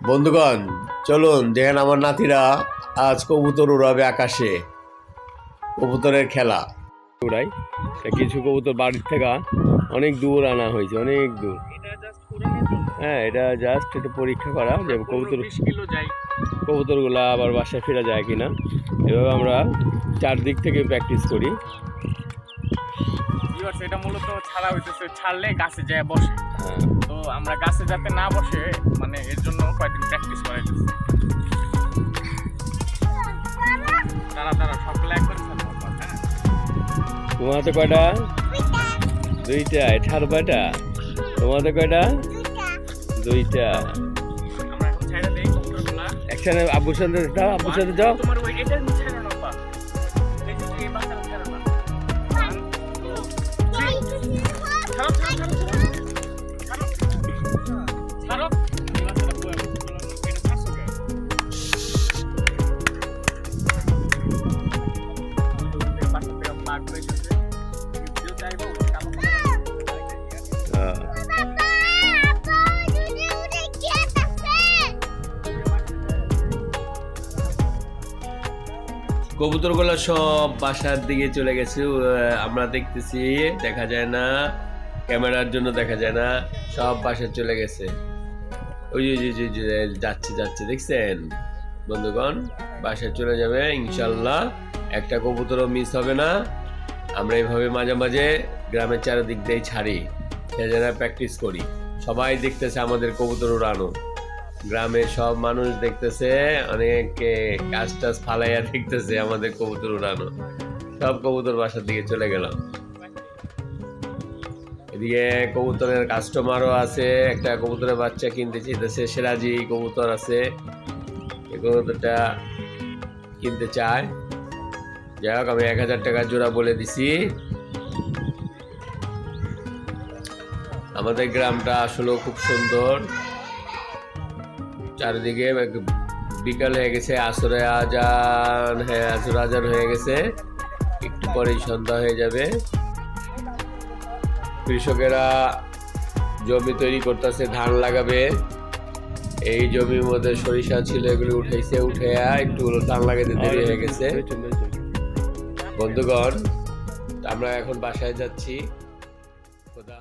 বন্ধুগণ চলুন দেখেন আমার নাতিরা আজ কবুতর উড়াবে আকাশে। কবুতরের খেলা। উড়াই। কিছু কবুতর বাড়ির থেকে অনেক দূর আনা হয়েছে অনেক দূর। হ্যাঁ এটা জাস্ট একটু পরীক্ষা করা যে কবুতর কবুতরগুলো আবার বাসায় ফেরা যায় কিনা। এভাবে আমরা চারদিক থেকে প্র্যাকটিস করি। এটা মূলত ছাড়া হইতেছে ছাড়লে গাছে যায় বসে। হ্যাঁ। তো আমরা গাছে যাতে না বসে মানে তোমার হাতে কয়টা? দুইটা। এঠার কয়টা? তোমার হাতে কয়টা? দুইটা। আমরা এখন ছেড়ে দেই কবুতরগুলা একসাথে আব্বুর সাথে যাও আব্বুর সাথে যাও। কবুতরগুলো সব বাসার দিকে চলে গেছে আমরা দেখতেছি দেখা যায় না ক্যামেরার জন্য দেখা যায় না সব বাসায় চলে গেছে। ওই যে, যাচ্ছে যাচ্ছে দেখছেন? বন্ধুগণ বাসায় চলে যাবে ইনশাল্লাহ একটা কবুতরও মিস হবে না। আমরা এইভাবে মাঝে মাঝে গ্রামের চারিদিক দিয়ে ছাড়ি। সেজন্য প্র্যাকটিস করি। সবাই দেখতেছে আমাদের কবুতর উড়ানো। গ্রামের সব মানুষ দেখতেছে, অনেকে কাজ টাজ ফালাইয়া দেখতেছে আমাদের কবুতর উড়ানো। সব কবুতর বাসার দিকে চলে গেল। এদিকে কবুতরের কাস্টমারও আছে, একটা কবুতরের বাচ্চা কিনতে চাইতেছে, সেরাজি কবুতর আছে। এই কবুতরটা কিনতে চায়। যাই হোক, আমি এক হাজার টাকা জোড়া বলে দিছি। আমাদের গ্রামটা আসলে খুব সুন্দর। চারিদিকে বিকাল হয়ে গেছে, আসরে আজান হ্যাঁ আসর আজান হয়ে গেছে। একটু পরেই সন্ধ্যা হয়ে যাবে। কৃষকেরা জমি তৈরি করতেছে, ধান লাগাবে। এই জমির মধ্যে সরিষা ছিল, এগুলো উঠাইছে, উঠে একটু ধান লাগাতে দেরি হয়ে গেছে। বন্ধুগণ, আমরা এখন বাসায় যাচ্ছি। খোদা।